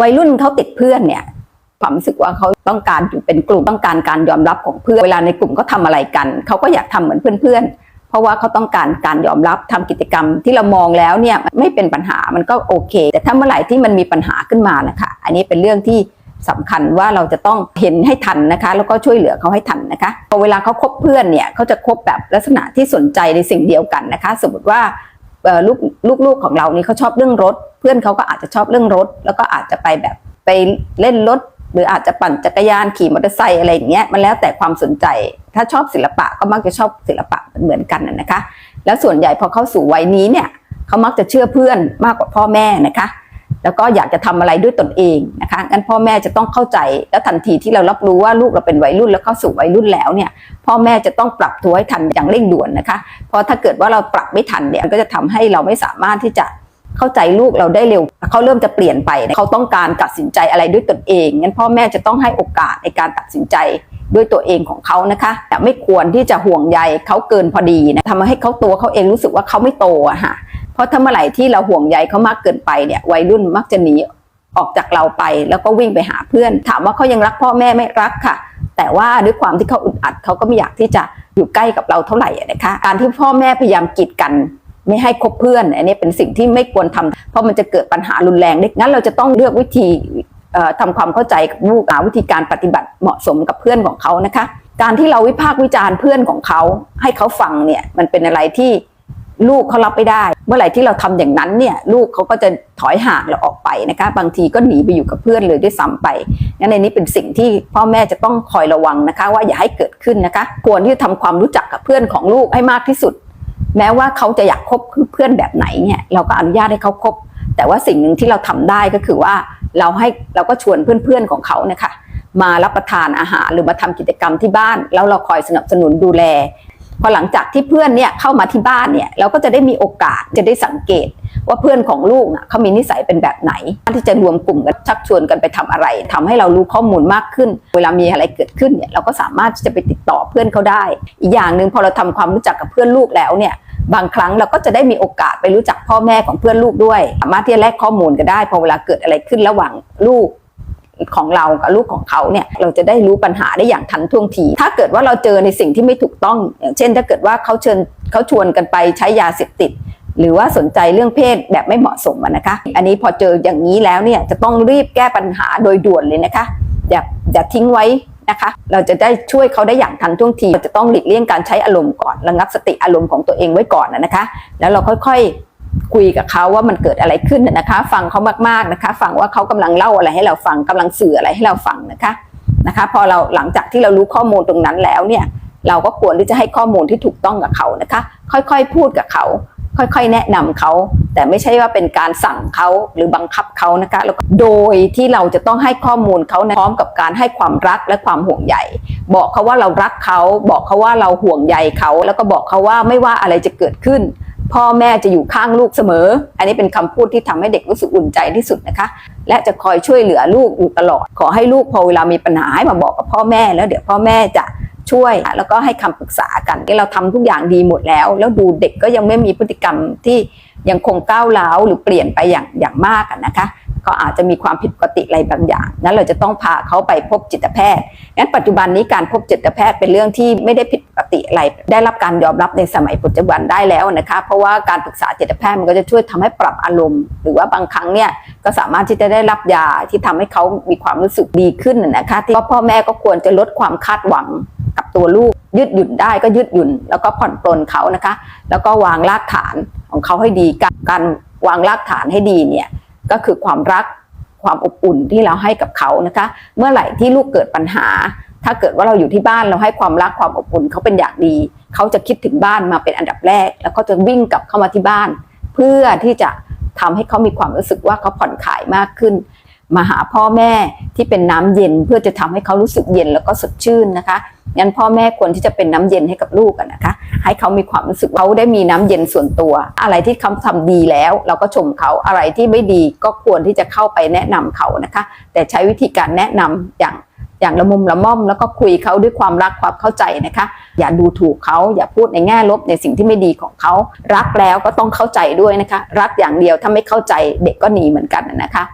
วัยรุ่นเขาติดเพื่อนเนี่ยความรู้สึกว่าเขาต้องการอยู่เป็นกลุ่มต้องการการยอมรับของเพื่อนเวลาในกลุ่มเขาทาอะไรกันเขาก็อยากทำเหมือนเพื่อนๆ เพราะว่าเขาต้องการการยอมรับทำกิจกรรมที่เรามองแล้วเนี่ยไม่เป็นปัญหามันก็โอเค แต่ถ้าเมื่อไหร่ที่มันมีปัญหาขึ้นมานะคะ อันนี้เป็นเรื่องที่สำคัญว่าเราจะต้องเห็นให้ทันนะคะ แล้วก็ช่วยเหลือเขาให้ทันนะคะพอเวลาเขาคบเพื่อนเนี่ยเขาจะคบแบบลักษณะที่สนใจในสิ่งเดียวกันนะคะ สมมติว่าลูกลูกๆของเรานี่เขาชอบเรื่องรถ เพื่อนเขาก็อาจจะชอบเรื่องรถ แล้วก็อาจจะไปแบบไปเล่นรถ หรืออาจจะปั่นจักรยานขี่มอเตอร์ไซค์อะไรอย่างเงี้ยมันแล้วแต่ความสนใจ ถ้าชอบศิลปะก็มักจะชอบศิลปะเหมือนกันนะคะ แล้วส่วนใหญ่พอเข้าสู่วัยนี้เนี่ยเขามักจะเชื่อเพื่อนมากกว่าพ่อแม่นะคะแล้วก็อยากจะทำอะไรด้วยตนเองนะคะ งั้นพ่อแม่จะต้องเข้าใจ แล้วทันทีที่เรารับรู้ว่าลูกเราเป็นวัยรุ่นแล้วเข้าสู่วัยรุ่นแล้วเนี่ย พ่อแม่จะต้องปรับตัวให้ทันอย่างเร่งด่วนนะคะ เพราะถ้าเกิดว่าเราปรับไม่ทันเนี่ย ก็จะทำให้เราไม่สามารถที่จะ เข้าใจลูกเราได้เร็ว เขาเริ่มจะเปลี่ยนไปเขาต้องการตัดสินใจอะไรด้วยตนเองงั้นพ่อแม่จะต้องให้โอกาสในการตัดสินใจด้วยตัวเองของเขานะคะแต่ไม่ควรที่จะห่วงใยเขาเกินพอดีนะทำให้เขาตัวเขาเองรู้สึกว่าเขาไม่โตอะค่ะเพราะถ้าเมื่อไหร่ที่เราห่วงใยเขามากเกินไปเนี่ยวัยรุ่นมักจะหนีออกจากเราไป แล้วก็วิ่งไปหาเพื่อน ถามว่าเขายังรักพ่อแม่ไม่รักค่ะ แต่ว่าด้วยความที่เขาอึดอัดเขาก็ไม่อยากที่จะอยู่ใกล้กับเราเท่าไหร่นะคะการที่พ่อแม่พยายามกีดกัน ไม่ให้คบเพื่อน อันนี้เป็นสิ่งที่ไม่ควรทำเพราะมันจะเกิดปัญหารุนแรงเด็กงั้นเราจะต้องเลือกวิธีเอ่อทำความเข้าใจกับลูกหาวิธีการปฏิบัติเหมาะสมกับเพื่อนของเขานะคะ การที่เราวิพากษ์วิจารณ์เพื่อนของเขา ให้เขาฟังเนี่ยมันเป็นอะไรที่ลูกเขารับไม่ได้ เมื่อไหร่ที่เราทำอย่างนั้นเนี่ยลูกเขาก็จะถอยห่างเราออกไปนะคะ บางทีก็หนีไปอยู่กับเพื่อนเลยด้วยซ้ำไปงั้นในนี้เป็นสิ่งที่พ่อแม่จะต้องคอยระวังนะคะ ว่าอย่าให้เกิดขึ้นนะคะ ควรที่จะทำความรู้จักกับเพื่อนของลูกให้มากที่สุด แม้ว่าเขาจะอยากคบเพื่อนแบบไหนเนี่ยเราก็อนุญาตให้เขาคบ แต่ว่าสิ่งหนึ่งที่เราทำได้ก็คือว่าเราให้เราก็ชวนเพื่อนๆของเขาเนี่ยค่ะมารับประทานอาหารหรือมาทำกิจกรรมที่บ้าน แล้วเราคอยสนับสนุนดูแลพอหลังจากที่เพื่อนเนี่ยเข้ามาที่บ้านเนี่ยเราก็จะได้มีโอกาสจะได้สังเกต ว่าเพื่อนของลูกน่ะเขามีนิสัยเป็นแบบไหน ที่จะรวมกลุ่มกันชักชวนกันไปทำอะไรทำให้เรารู้ข้อมูลมากขึ้น เวลามีอะไรเกิดขึ้นเนี่ยเราก็สามารถที่จะไปติดต่อเพื่อนเขาได้ อีกอย่างหนึ่งพอเราทำความรู้จักกับเพื่อนลูกแล้วเนี่ยบางครั้งเราก็จะได้มีโอกาสไปรู้จักพ่อแม่ของเพื่อนลูกด้วย สามารถที่จะแลกข้อมูลกันได้พอเวลาเกิดอะไรขึ้นระหว่างลูกของเรากับลูกของเขาเนี่ยเราจะได้รู้ปัญหาได้อย่างทันท่วงที ถ้าเกิดว่าเราเจอในสิ่งที่ไม่ถูกต้อง อย่างเช่น ถ้าเกิดว่าเขาเชิญเขาชวนกันไปใช้ยาเสพติด หรือว่าสนใจเรื่องเพศแบบไม่เหมาะสมนะคะ อันนี้พอเจออย่างนี้แล้วเนี่ยจะต้องรีบแก้ปัญหาโดยด่วนเลยนะคะ อย่าอย่าทิ้งไว้นะคะ เราจะได้ช่วยเขาได้อย่างทันท่วงทีเราจะต้องหลีกเลี่ยงการใช้อารมณ์ก่อน ระงับสติอารมณ์ของตัวเองไว้ก่อนนะคะ แล้วเราค่อยๆคุยกับเขาว่ามันเกิดอะไรขึ้นนะคะ ฟังเขามากๆนะคะ ฟังว่าเขากำลังเล่าอะไรให้เราฟังกำลังสื่ออะไรให้เราฟังนะคะนะคะ พอเราหลังจากที่เรารู้ข้อมูลตรงนั้นแล้วเนี่ยเราก็ควรที่จะให้ข้อมูลที่ถูกต้องกับเขานะคะ ค่อยๆ พูดกับเขา ค่อยๆ แนะนำเขา แต่ไม่ใช่ว่าเป็นการสั่งเขาหรือบังคับเขานะคะแล้วโดยที่เราจะต้องให้ข้อมูลเขานะพร้อมกับการให้ความรักและความห่วงใยบอกเขาว่าเรารักเขา บอกเขาว่าเราห่วงใยเขา แล้วก็บอกเขาว่าไม่ว่าอะไรจะเกิดขึ้น พ่อแม่จะอยู่ข้างลูกเสมอ อันนี้เป็นคำพูดที่ทำให้เด็กรู้สึกอุ่นใจที่สุดนะคะ และจะคอยช่วยเหลือลูกอยู่ตลอด ขอให้ลูกพอเวลามีปัญหาให้มาบอกกับพ่อแม่แล้วเดี๋ยวพ่อแม่จะ ช่วย แล้วก็ให้คำปรึกษากันที่เราทำทุกอย่างดีหมดแล้ว แล้วดูเด็กก็ยังไม่มีพฤติกรรมที่ยังคงก้าวร้าวหรือเปลี่ยนไปอย่างอย่างมากอะนะคะก็อาจจะมีความผิดปกติอะไรบางอย่าง นั้นเราจะต้องพาเขาไปพบจิตแพทย์ งั้นปัจจุบันนี้การพบจิตแพทย์เป็นเรื่องที่ไม่ได้ผิดปกติอะไร ได้รับการยอมรับในสมัยปัจจุบันได้แล้วนะคะ เพราะว่าการปรึกษาจิตแพทย์มันก็จะช่วยทำให้ปรับอารมณ์ หรือว่าบางครั้งเนี่ยก็สามารถที่จะได้รับยาที่ทำให้เขามีความรู้สึกดีขึ้นนะนะคะ ที่พ่อแม่ก็ควรจะลดความคาดหวัง ตัวลูกยืดหยุ่นได้ก็ยืดหยุ่น แล้วก็ผ่อนปลนเขานะคะ แล้วก็วางรากฐานของเขาให้ดีการการวางรากฐานให้ดีเนี่ยก็คือความรักความอบอุ่นที่เราให้กับเขานะคะ เมื่อไหร่ที่ลูกเกิดปัญหา ถ้าเกิดว่าเราอยู่ที่บ้านเราให้ความรักความอบอุ่นเขาเป็นอย่างดี เขาจะคิดถึงบ้านมาเป็นอันดับแรก แล้วก็จะวิ่งกลับเข้ามาที่บ้าน เพื่อที่จะทำให้เขามีความรู้สึกว่าเขาผ่อนคลายมากขึ้น มาหาพ่อแม่ที่เป็นน้ำเย็นเพื่อจะทำให้เขารู้สึกเย็นแล้วก็สดชื่นนะคะงั้นพ่อแม่ควรที่จะเป็นน้ำเย็นให้กับลูกกันนะคะ ให้เขามีความรู้สึกเขาได้มีน้ำเย็นส่วนตัว อะไรที่เขาทำดีแล้ว เราก็ชมเขาอะไรที่ไม่ดีก็ควรที่จะเข้าไปแนะนำเขานะคะ แต่ใช้วิธีการแนะนำอย่างอย่างละมุมละม่อมแล้วก็คุยเขาด้วยความรักความเข้าใจนะคะ อย่าดูถูกเขาอย่าพูดในแง่ลบในสิ่งที่ไม่ดีของเขารักแล้วก็ต้องเข้าใจด้วยนะคะ รักอย่างเดียวถ้าไม่เข้าใจเด็กก็หนีเหมือนกันนะคะ